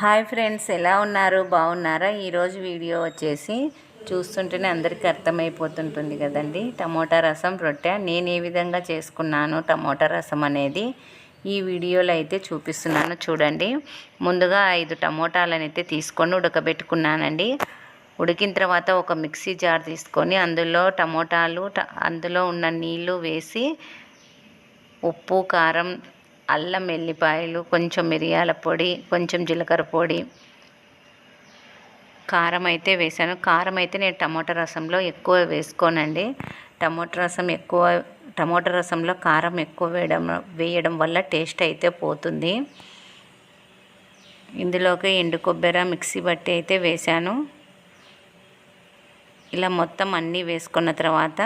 Hi friends ఎలా ఉన్నారు? బాగున్నారా? ఈరోజు వీడియో వచ్చేసి చూస్తుంటేనే అందరికీ అర్థమైపోతుంటుంది కదండి. టమోటా రసం రొట్టె. నేను ఏ విధంగా చేసుకున్నాను టమోటా రసం అనేది ఈ వీడియోలో అయితే చూపిస్తున్నాను చూడండి. ముందుగా ఐదు టమోటాలను అయితే తీసుకొని ఉడకబెట్టుకున్నానండి. ఉడికిన తర్వాత ఒక మిక్సీ జార్ తీసుకొని అందులో టమోటాలు అందులో ఉన్న నీళ్ళు వేసి ఉప్పు కారం అల్లం వెల్లిపాయలు కొంచెం మిరియాల పొడి కొంచెం జీలకర్ర పొడి. కారం అయితే వేసాను. కారం అయితే నేను టమోటా రసంలో ఎక్కువ వేసుకోనండి. టమోటా రసం ఎక్కువ టమోటా రసంలో కారం ఎక్కువ వేయడం వేయడం వల్ల టేస్ట్ అయితే పోతుంది. ఇందులోకి ఎండు కొబ్బరి మిక్సీ బట్టి అయితే వేశాను ఇలా మొత్తం అన్నీ వేసుకున్న తర్వాత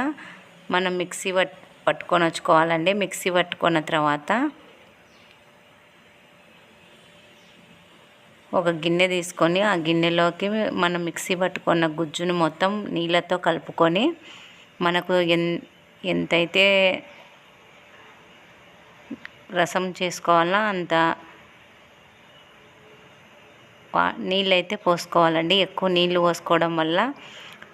మనం మిక్సీ పట్ పట్టుకొని వచ్చుకోవాలండి. మిక్సీ పట్టుకున్న తర్వాత ఒక గిన్నె తీసుకొని ఆ గిన్నెలోకి మనం మిక్సీ పట్టుకున్న గుజ్జును మొత్తం నీళ్ళతో కలుపుకొని మనకు ఎన్ ఎంతైతే రసం చేసుకోవాలో అంత నీళ్ళైతే పోసుకోవాలండి. ఎక్కువ నీళ్ళు పోసుకోవడం వల్ల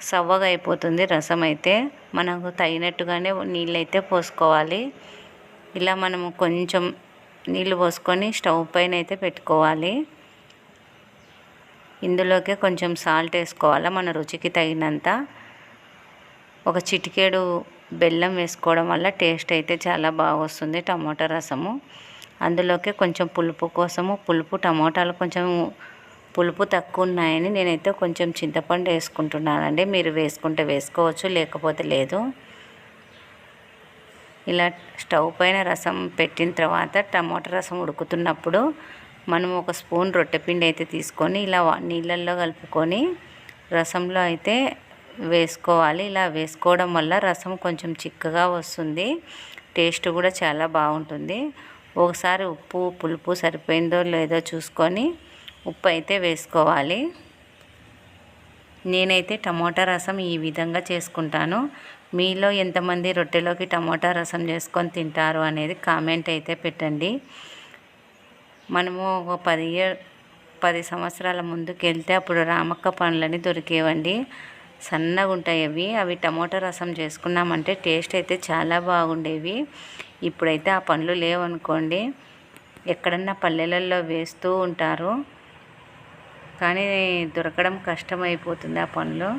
సవ్వగా అయిపోతుంది రసం అయితే మనకు తగినట్టుగానే నీళ్ళైతే పోసుకోవాలి. ఇలా మనము కొంచెం నీళ్ళు పోసుకొని స్టవ్ పైన అయితే పెట్టుకోవాలి. ఇందులోకి కొంచెం సాల్ట్ వేసుకోవాలి? మన రుచికి తగినంత. ఒక చిటికేడు బెల్లం వేసుకోవడం వల్ల టేస్ట్ అయితే చాలా బాగా వస్తుంది టమోటా రసము. అందులోకి కొంచెం పులుపు కోసము పులుపు టమోటాలు కొంచెం పులుపు తక్కువ ఉన్నాయని నేనైతే కొంచెం చింతపండు వేసుకుంటున్నానండి. మీరు వేసుకుంటే వేసుకోవచ్చు లేకపోతే లేదు. ఇలా స్టవ్ పైన రసం పెట్టిన తర్వాత టమోటా రసం ఉడుకుతున్నప్పుడు మనం ఒక స్పూన్ రొట్టెపిండి అయితే తీసుకొని ఇలా నీళ్ళల్లో కలుపుకొని రసంలో అయితే వేసుకోవాలి. ఇలా వేసుకోవడం వల్ల రసం కొంచెం చిక్కగా వస్తుంది. టేస్ట్ కూడా చాలా బాగుంటుంది. ఒకసారి ఉప్పు పులుపు సరిపోయిందో లేదో చూసుకొని ఉప్పు అయితే వేసుకోవాలి. నేనైతే టమోటా రసం ఈ విధంగా చేసుకుంటాను. మీలో ఎంతమంది రొట్టెలోకి టమోటా రసం చేసుకొని తింటారు అనేది కామెంట్ అయితే పెట్టండి. మనము ఒక పది పది సంవత్సరాల ముందుకు వెళ్తే అప్పుడు రామక్క పండ్లని దొరికేవండి. సన్నగా ఉంటాయి అవి. అవి టమోటా రసం చేసుకున్నామంటే టేస్ట్ అయితే చాలా బాగుండేవి. ఇప్పుడైతే ఆ పండ్లు లేవనుకోండి ఎక్కడన్నా పల్లెలలో వేస్తూ ఉంటారు. కానీ దొరకడం కష్టమైపోతుంది ఆ పండ్లు.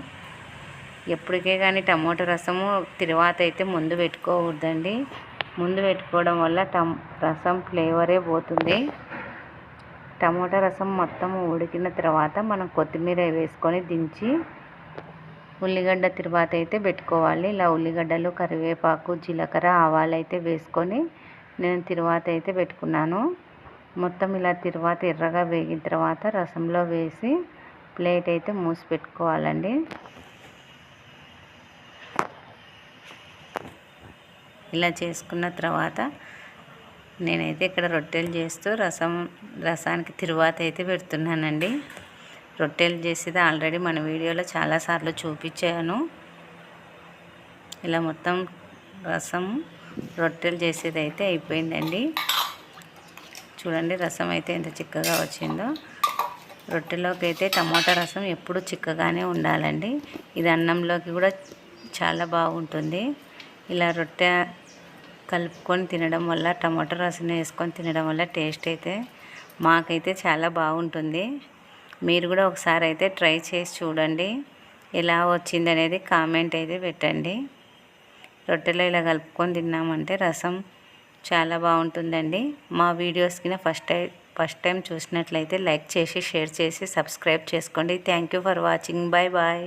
ఎప్పటికే కానీ టమోటా రసము తిరువాత అయితే ముందు పెట్టుకోకూడదండి ముందు పెట్టుకోవడం వల్ల టమ్ రసం ఫ్లేవరే పోతుంది. టమోటా రసం మొత్తం ఉడికిన తర్వాత మనం కొత్తిమీర వేసుకొని దించి ఉల్లిగడ్డ తర్వాత అయితే పెట్టుకోవాలి. ఇలా ఉల్లిగడ్డలు కరివేపాకు జీలకర్ర ఆవాలు అయితే వేసుకొని నేను తర్వాత అయితే పెట్టుకున్నాను. మొత్తం ఇలా తర్వాత ఎర్రగా వేగిన తర్వాత రసంలో వేసి ప్లేట్ అయితే మూసి పెట్టుకోవాలండి. ఇలా చేసుకున్న తర్వాత నేనైతే ఇక్కడ రొట్టెలు చేస్తూ రసం రసానికి తిరువాత అయితే పెడుతున్నానండి. రొట్టెలు చేసేది ఆల్రెడీ మన వీడియోలో చాలాసార్లు చూపించాను. ఇలా మొత్తం రసం రొట్టెలు చేసేది అయితే అయిపోయిందండి. చూడండి రసం అయితే ఎంత చిక్కగా వచ్చిందో. రొట్టెలోకి అయితే టమాటా రసం ఎప్పుడు చిక్కగానే ఉండాలండి. ఇది అన్నంలోకి కూడా చాలా బాగుంటుంది. ఇలా రొట్టె కలుపుకొని తినడం వల్ల టమాటో రసం వేసుకొని తినడం వల్ల టేస్ట్ అయితే మాకైతే చాలా బాగుంటుంది. మీరు కూడా ఒకసారి అయితే ట్రై చేసి చూడండి. ఎలా వచ్చింది అనేది కామెంట్ అయితే పెట్టండి. రొట్టెలో ఇలా కలుపుకొని తిన్నామంటే రసం చాలా బాగుంటుందండి. మా వీడియోస్కి ఫస్ట్ టైం ఫస్ట్ టైం చూసినట్లయితే లైక్ చేసి షేర్ చేసి సబ్స్క్రైబ్ చేసుకోండి. Thank for watching bye bye